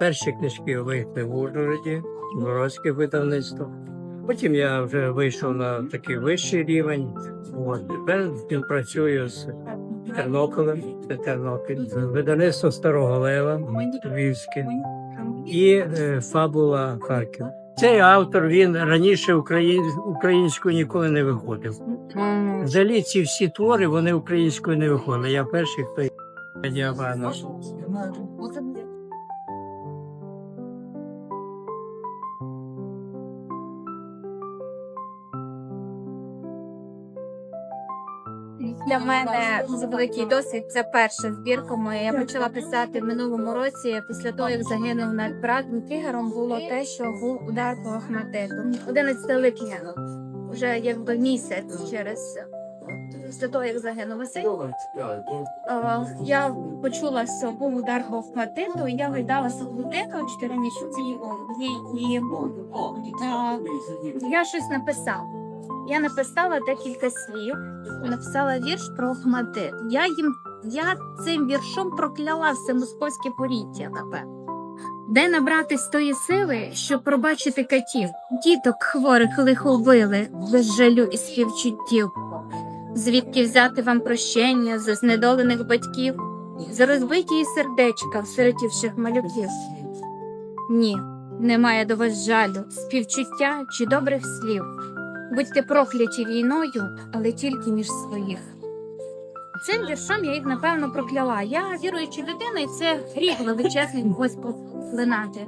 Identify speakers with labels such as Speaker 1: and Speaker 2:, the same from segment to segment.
Speaker 1: Перші книжки вийшли в Ужгороді, Боровське видавництво. Потім я вже вийшов на такий вищий рівень. От. Тепер співпрацюю з Тернополем, це Тернопіль, з видавництвом Старого Лева, Львівське і е, Фабула Харків. Цей автор він раніше українською ніколи не виходив. Взагалі ці всі твори вони українською не виходили. Я перший, хто
Speaker 2: Для мене це великий досвід. Це перша збірка моя. Я почала писати в минулому році. Після того, як загинув наш брат, тригером було те, що був удар по Ахматиту. 11 липня, вже якби місяць через після того, як загинув Василь. Я почула, що був удар по Ахматиту, і я гойдалася в будинку 4 місяці. І, я щось написала. Я написала декілька слів, написала вірш про Ахматит. Я їм я цим віршом прокляла все московське поріття, напевно. Де набрати з тої сили, щоб пробачити катів, діток хворих лихо вбили, без жалю і співчуттів. Звідки взяти вам прощення за знедолених батьків, за розбиті сердечка всиротівших малюків? Ні, немає до вас жалю, співчуття чи добрих слів. Будьте прокляті війною, але тільки між своїх. Цим віршом я їх напевно прокляла. Я віруюча людина, і це гріх величезний когось поглинати.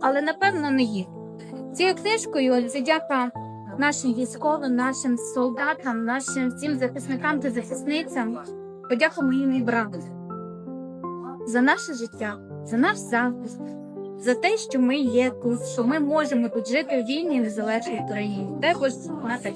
Speaker 2: Але напевно не їх. Цією книжкою дяка нашим військовим, нашим солдатам, нашим всім захисникам та захисницям. Подяка моїм і брату за наше життя, за наш захист, за те, що ми є тут, що ми можемо тут жити в вільній незалежній країні. Також мати.